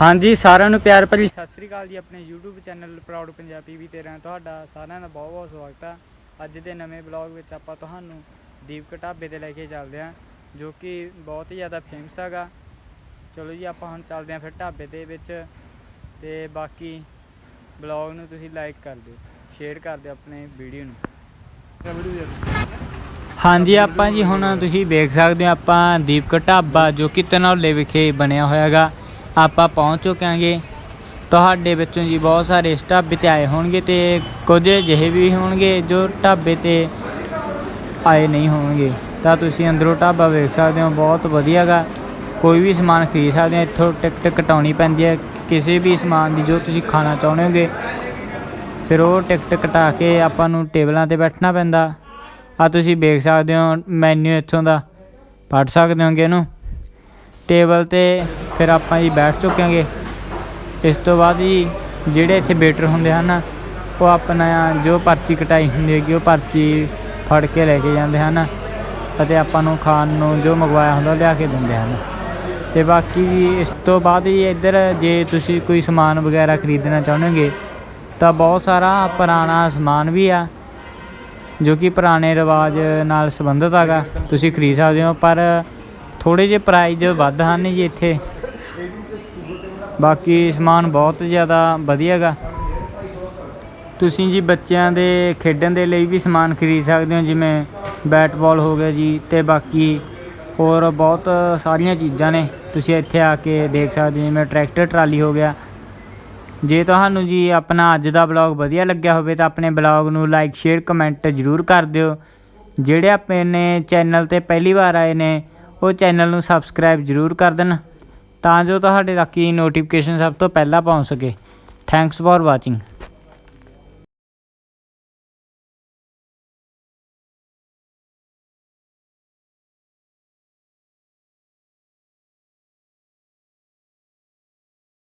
ਹਾਂਜੀ, ਸਾਰਿਆਂ ਨੂੰ ਪਿਆਰ ਭਰੀ ਸਤਿ ਸ੍ਰੀ ਅਕਾਲ ਜੀ ਆਪਣੇ YouTube ਚੈਨਲ ਪ੍ਰਾਊਡ ਪੰਜਾਬੀ ਵੀ ਤੇਰਾ ਤੁਹਾਡਾ ਸਾਰਿਆਂ ਦਾ ਬਹੁਤ ਬਹੁਤ ਸਵਾਗਤ ਆ। ਅੱਜ ਦੇ ਨਵੇਂ ਬਲੌਗ ਵਿੱਚ ਆਪਾਂ ਤੁਹਾਨੂੰ ਦੀਪਕ ਢਾਬੇ ਤੇ ਲੈ ਕੇ ਚੱਲਦੇ ਹਾਂ ਜੋ ਕਿ ਬਹੁਤ ਹੀ ਜ਼ਿਆਦਾ ਫੇਮਸ ਹੈਗਾ। ਚਲੋ ਜੀ, ਆਪਾਂ ਹੁਣ ਚੱਲਦੇ ਹਾਂ ਫਿਰ ਢਾਬੇ ਦੇ ਵਿੱਚ ਤੇ ਬਾਕੀ ਬਲੌਗ ਨੂੰ ਤੁਸੀਂ ਲਾਈਕ ਕਰ ਦਿਓ ਸ਼ੇਅਰ ਕਰ ਦਿਓ ਆਪਣੇ ਵੀਡੀਓ ਨੂੰ। ਹਾਂਜੀ, ਆਪਾਂ ਜੀ ਹੁਣ ਤੁਸੀਂ ਵੇਖ ਸਕਦੇ ਹੋ, ਆਪਾਂ ਦੀਪਕ ਢਾਬਾ ਜੋ ਕਿ ਧਨੌਲੇ ਵਿਖੇ ਬਣਿਆ ਹੋਇਆ ਹੈਗਾ। ਆਪਾਂ ਪਹੁੰਚ ਚੁੱਕਾਂਗੇ ਤੁਹਾਡੇ ਵਿੱਚੋਂ ਜੀ ਬਹੁਤ ਸਾਰੇ ਇਸ ਢਾਬੇ ਤੇ ਆਏ ਹੋਣਗੇ ਤੇ ਕੁਝ ਅਜਿਹੇ ਵੀ ਹੋਣਗੇ ਜੋ ਢਾਬੇ ਤੇ ਆਏ ਨਹੀਂ ਹੋਣਗੇ। ਤਾਂ ਤੁਸੀਂ ਅੰਦਰੋਂ ਢਾਬਾ ਵੇਖ ਸਕਦੇ ਹੋ, ਬਹੁਤ ਵਧੀਆ ਗਾ ਕੋਈ ਵੀ ਸਮਾਨ ਖਰੀਦ ਸਕਦੇ ਹੋ, ਇੱਥੋਂ ਟਿਕਟ ਕਟਾਉਣੀ ਪੈਂਦੀ ਹੈ ਕਿਸੇ ਵੀ ਸਮਾਨ ਦੀ ਜੋ ਤੁਸੀਂ ਖਾਣਾ ਚਾਹੁੰਦੇ ਹੋਗੇ। ਫਿਰ ਉਹ ਟਿਕਟ ਕਟਾ ਕੇ ਆਪਾਂ ਨੂੰ ਟੇਬਲਾਂ ਤੇ ਬੈਠਣਾ ਪੈਂਦਾ। ਆ ਤੁਸੀਂ ਵੇਖ ਸਕਦੇ ਹੋ ਮੈਨੂ ਇੱਥੋਂ ਦਾ। ਪੜ੍ਹ ਸਕਦੇ ਹੋਗੇ ਇਹਨੂੰ। ਟੇਬਲ ਤੇ ਫਿਰ ਆਪਾਂ ਜੀ ਬੈਠ ਚੁੱਕਾਂਗੇ। ਇਸ ਤੋਂ ਬਾਅਦ ਜੀ ਜਿਹੜੇ ਇੱਥੇ ਵੇਟਰ ਹੁੰਦੇ ਹਨ, ਉਹ ਆਪਣਾ ਜੋ ਪਰਚੀ ਕਟਾਈ ਹੁੰਦੀ ਹੈਗੀ, ਉਹ ਪਰਚੀ ਫੜ ਕੇ ਲੈ ਕੇ ਜਾਂਦੇ ਹਨ ਅਤੇ ਆਪਾਂ ਨੂੰ ਖਾਣ ਨੂੰ ਜੋ ਮੰਗਵਾਇਆ ਹੁੰਦਾ, ਉਹ ਲਿਆ ਕੇ ਦਿੰਦੇ ਹਨ। ਤੇ ਬਾਕੀ ਜੀ ਇਸ ਤੋਂ ਬਾਅਦ ਜੀ ਇੱਧਰ ਜੇ ਤੁਸੀਂ ਕੋਈ ਸਮਾਨ ਵਗੈਰਾ ਖਰੀਦਣਾ ਚਾਹੁੰਦੇ ਤਾਂ ਬਹੁਤ ਸਾਰਾ ਪੁਰਾਣਾ ਸਮਾਨ ਵੀ ਆ, ਜੋ ਕਿ ਪੁਰਾਣੇ ਰਿਵਾਜ ਨਾਲ ਸੰਬੰਧਿਤ ਹੈਗਾ। ਤੁਸੀਂ ਖਰੀਦ ਸਕਦੇ ਹੋ, ਪਰ ਥੋੜੇ ਜਿਹੇ ਪ੍ਰਾਈਜ਼ ਵੱਧ ਹਨ ਜੀ ਇੱਥੇ। ਬਾਕੀ ਸਮਾਨ ਬਹੁਤ ਜ਼ਿਆਦਾ ਵਧੀਆ ਹੈਗਾ ਤੁਸੀਂ ਜੀ ਬੱਚਿਆਂ ਦੇ ਖੇਡਣ ਦੇ ਲਈ ਵੀ ਸਮਾਨ ਖਰੀਦ ਸਕਦੇ ਹੋ, ਜਿਵੇਂ ਬੈਟ ਬਾਲ ਹੋ ਗਿਆ ਜੀ ਤੇ ਬਾਕੀ ਹੋਰ ਬਹੁਤ ਸਾਰੀਆਂ ਚੀਜ਼ਾਂ ਨੇ। ਤੁਸੀਂ ਇੱਥੇ ਆ ਕੇ ਦੇਖ ਸਕਦੇ ਹੋ, ਜਿਵੇਂ ਟਰੈਕਟਰ ਟਰਾਲੀ ਹੋ ਗਿਆ। ਜੇ ਤੁਹਾਨੂੰ ਜੀ ਆਪਣਾ ਅੱਜ ਦਾ ਬਲੌਗ ਵਧੀਆ ਲੱਗਿਆ ਹੋਵੇ ਤਾਂ ਆਪਣੇ ਬਲੌਗ ਨੂੰ ਲਾਈਕ ਸ਼ੇਅਰ ਕਮੈਂਟ ਜ਼ਰੂਰ ਕਰ ਦਿਓ। ਜਿਹੜੇ ਆਪਣੇ ਚੈਨਲ ਤੇ ਪਹਿਲੀ ਵਾਰ ਆਏ ਨੇ ਉਹ ਚੈਨਲ ਨੂੰ ਸਬਸਕ੍ਰਾਈਬ ਜ਼ਰੂਰ ਕਰ ਦੇਣ ਤਾਂ ਜੋ ਤੁਹਾਡੇ ਤੱਕ ਇਹ ਨੋਟੀਫਿਕੇਸ਼ਨ ਸਭ ਤੋਂ ਪਹਿਲਾਂ ਪਹੁੰਚ ਸਕੇ। Thanks for watching